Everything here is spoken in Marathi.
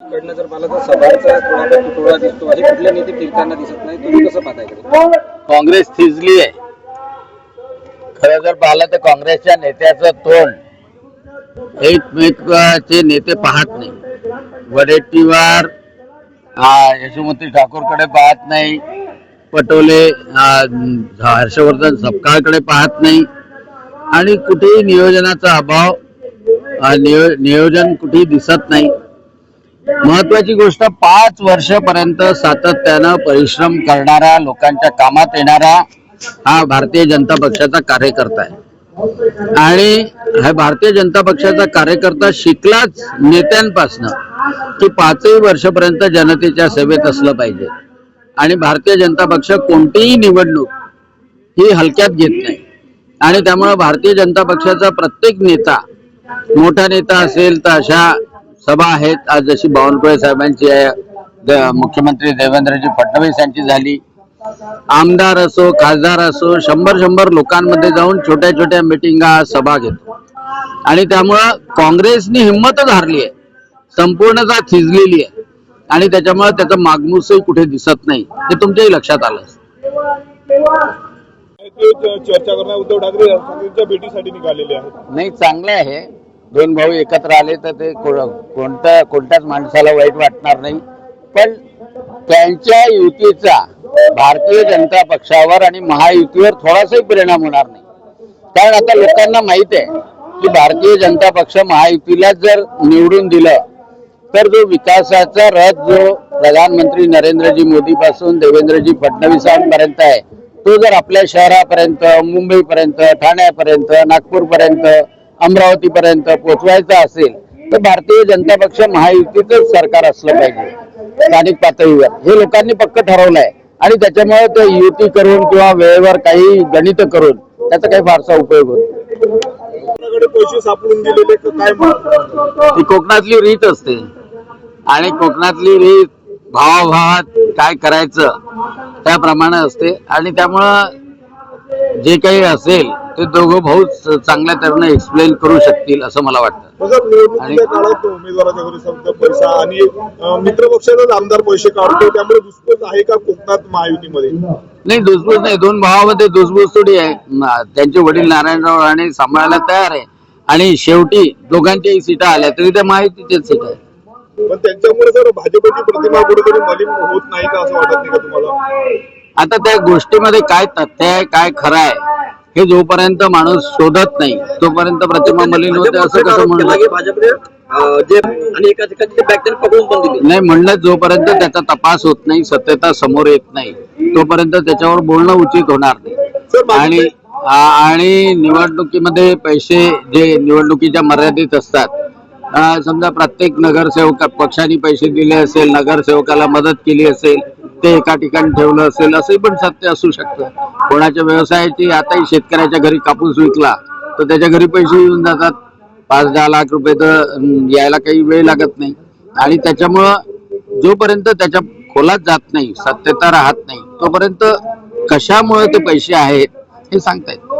कडनं जर मला तर सभाचा थोडासा तुटवडा दिसतो आणि कुठले नेते फिरताना दिसत नाही तुम्ही कसं पाहताय काँग्रेस थिजली आहे. खरं जर पाहिलं तर काँग्रेसच्या नेत्याचं तोंड एकमेकाचे नेते पाहत नाही. वडेट्टीवार यशोमती ठाकूरकडे पाहत नाही. पटोले हर्षवर्धन सपकाळकडे पाहत नाही. आणि कुठेही नियोजनाचा अभाव नियो नियोजन कुठेही दिसत नाही. महत्वाची गोष्ट पाच वर्षपर्यंत सातत्यानं परिश्रम करणारा लोकांच्या कामात येणारा हा भारतीय जनता पक्षाचा कार्यकर्ता आहे. आणि हा भारतीय जनता पक्षाचा कार्यकर्ता शिकलाच नेत्यांपासनं की पाचही वर्षपर्यंत जनतेच्या सेवेत असलं पाहिजे. आणि भारतीय जनता पक्ष कोणतीही निवडणूक ही हलक्यात घेत नाही. आणि त्यामुळे भारतीय जनता पक्षाचा प्रत्येक नेता मोठा नेता असेल तर अशा सभा आहेत. आज जशी बावनकुळे साहेबांची आहे द- मुख्यमंत्री देवेंद्रजी फडणवीस यांची झाली. आमदार असो खासदार असो शंभर शंभर लोकांमध्ये जाऊन छोट्या छोट्या मिटिंगा सभा घेतो. आणि त्यामुळं काँग्रेसनी हिंमतच हारली आहे. संपूर्णतः थिजलेली आहे. आणि त्याच्यामुळे त्याचा मागमूसही कुठे दिसत नाही. हे तुमच्याही लक्षात आलं चर्चा करणार उद्धव ठाकरे भेटीसाठी निघालेले आहेत. नाही चांगले आहे. दोन भाऊ एकत्र आले तर ते कोणत्या कोणत्याच माणसाला वाईट वाटणार नाही. पण त्यांच्या युतीचा भारतीय जनता पक्षावर आणि महायुतीवर थोडासाही परिणाम होणार नाही. कारण आता लोकांना माहीत आहे की भारतीय जनता पक्ष महायुतीला जर निवडून दिलं तर जो विकासाचा रथ जो प्रधानमंत्री नरेंद्रजी मोदी पासून देवेंद्रजी फडणवीसांपर्यंत आहे तो जर आपल्या शहरापर्यंत मुंबईपर्यंत ठाण्यापर्यंत नागपूरपर्यंत अमरावतीपर्यंत पोचवायचा असेल तर भारतीय जनता पक्ष महायुतीचंच सरकार असलं पाहिजे. स्थानिक पातळीवर. हे लोकांनी पक्क ठरवलंय. आणि त्याच्यामुळे ते युती करून किंवा वेळेवर काही गणित करून त्याचा काही फारसा उपयोग होत सापडून दिलेले? ती कोकणातली रीत असते. आणि कोकणातली रीत भावाभावात काय करायचं त्याप्रमाणे असते. आणि त्यामुळं जे काही असेल ते दोघं भाऊ चांगल्या तऱ्हेने एक्सप्लेन करू शकतील असं मला वाटतं. बघा निवडणुकीच्या काळात उमेदवाराच्या घरी समजा पैसा आणि मित्रपक्षाचाच आमदार पैसे काढतो त्यामुळे दुष्परिणाम आहे का कोकणात महायुतीमध्ये? नाही दुसबूस नाही. दोन भावामध्ये दुसबूस थोडी आहे त्यांचे वडील नारायणराव राणे सांभाळायला तयार आहे. आणि शेवटी दोघांच्याही सीटा आल्या तरी त्या माहितीचेच सीट आहे पण त्यांच्यामुळे जर भाजपची प्रतिमा कुठेतरी मलिन होत नाही का असं वाटत नाही का तुम्हाला? आता त्या गोष्टीमध्ये काय तथ्य आहे काय खरं आहे? हे जोपर्यंत माणूस शोधत नाही तोपर्यंत प्रतिमा मलिन होते असं कसं म्हणू शकतो? भाजपने अं, जे आणि एका ठिकाणी ते बॅग पकडून पण दिली नाही म्हणलं जोपर्यंत त्याचा तपास होत नाही सत्यता समोर येत नाही तोपर्यंत त्याच्यावर बोलणं उचित होणार नाही आणि आणि निवडणुकीमध्ये पैसे जे निवडणुकीच्या मर्यादित असतात समजा प्रत्येक नगरसेवक पक्षाने पैसे दिले असेल नगरसेवकाला मदत केली असेल ते एका ठिकाणी ठेवलं असेल असंही पण सत्य असू शकतं. कोणाच्या व्यवसायाची आताही शेतकऱ्याच्या घरी कापूस विकला तर त्याच्या घरी पैसे येऊन जातात. पाच दहा लाख रुपये तर यायला काही वेळ लागत नाही. आणि त्याच्यामुळं जोपर्यंत त्याच्या खोलात जात नाही सत्यता राहत नाही तोपर्यंत कशामुळे ते पैसे आहेत हे सांगता येत